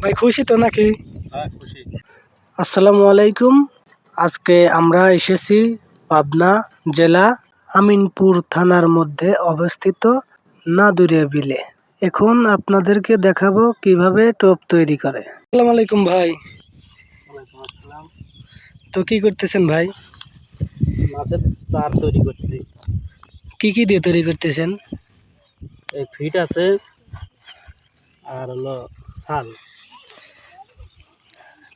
ভাই খুশি তো নাকি? হ্যাঁ খুশি। আসসালামু আলাইকুম। আজকে আমরা এসেছি পাবনা জেলা আমিনপুর থানার মধ্যে অবস্থিত নাদুরিয়া বিলে। এখন আপনাদেরকে দেখাবো কীভাবে টোপ তৈরি করে। আসসালামু আলাইকুম ভাই। আসসালাম। তো কি করতেছেন ভাই? মাছের চার তৈরি করছি। কি কি দিয়ে তৈরি করতেছেন? এই ফিট আছে আর হলো শাল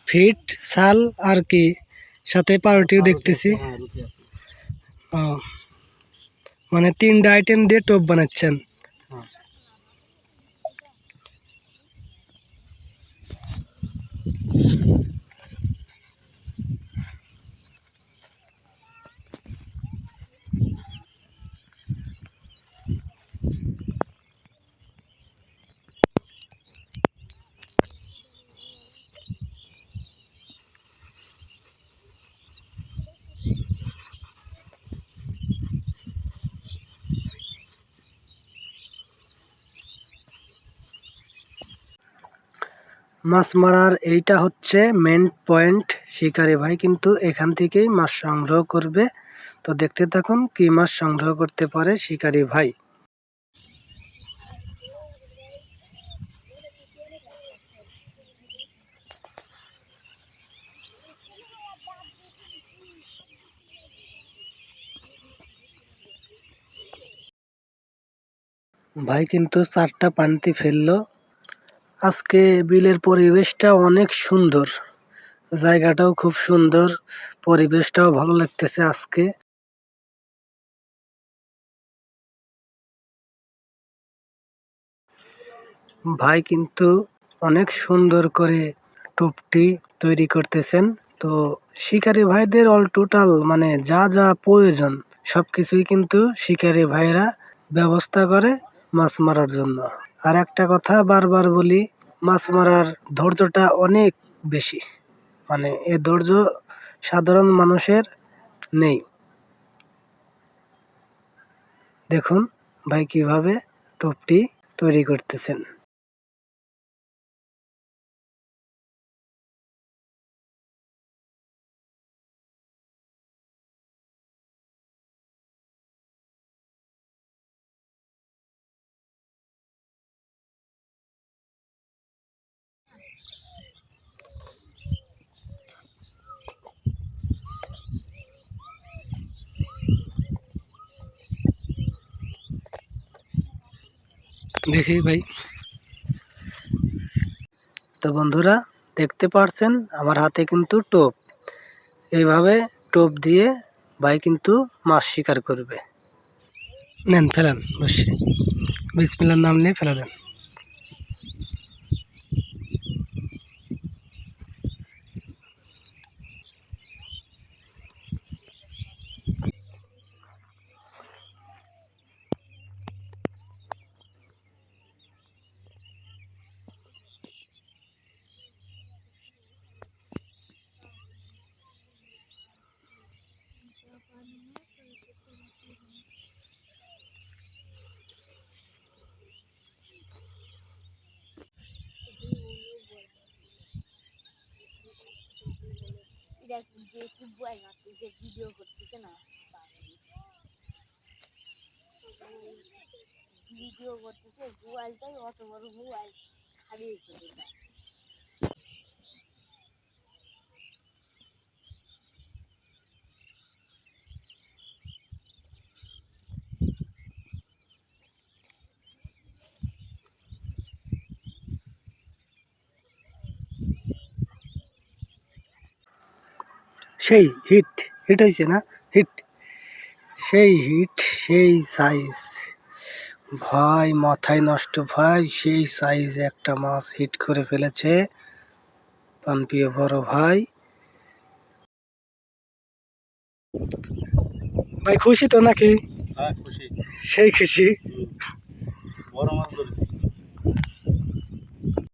ফিট শাল আর কি? সাথে পাউরুটিও দেখতেছি। হ্যাঁ ও। মানে তিনটা আইটেম দিয়ে টোপ বানাচ্ছেন। মাছ মারার এইটা হচ্ছে মেন পয়েন্ট শিকারি ভাই কিন্তু এখান থেকেই মাছ সংগ্রহ করবে। তো দেখতে থাকুন কি মাছ সংগ্রহ করতে পারে শিকারি ভাই। ভাই কিন্তু চারটা পানিতে ফেলল। আজকে বিলের পরিবেশটা অনেক সুন্দর। জায়গাটাও খুব সুন্দর, পরিবেশটাও ভালো লাগতেছে আজকে। ভাই কিন্তু অনেক সুন্দর করে টোপটি তৈরি করতেছেন। তো শিকারী ভাইদের অল টোটাল মানে যা যা প্রয়োজন সব কিছুই কিন্তু শিকারী ভাইরা ব্যবস্থা করে মাছ মারার জন্য। আর একটা কথা বারবার বলি, মাছ মারার ধৈর্যটা অনেক বেশি। মানে এ ধৈর্য সাধারণ মানুষের নেই। দেখুন ভাই কীভাবে টোপটি তৈরি করতেছেন। দেখি ভাই। তো বন্ধুরা দেখতে পারছেন আমার হাতে কিন্তু টোপ। এইভাবে টোপ দিয়ে ভাই কিন্তু মাছ শিকার করবে। নেন ফেলান বসে। ফেলার নাম নিয়ে ফেলা দেন ভিডিও করতেছে না ভিডিও করতেছে মোবাইলটাই অত বড় মোবাইল হারিয়ে করে দেয় সেই হিট হিট হয়েছে না? হিট। সেই হিট সেই সাইজ। ভাই মাথায় নষ্ট। ভাই সেই সাইজ একটা মাছ হিট করে ফেলেছে। পানপিয়ে বড় ভাই। ভাই খুশি তো নাকি? হ্যাঁ খুশি। সেই খুশি। বড় মাছ ধরেছি।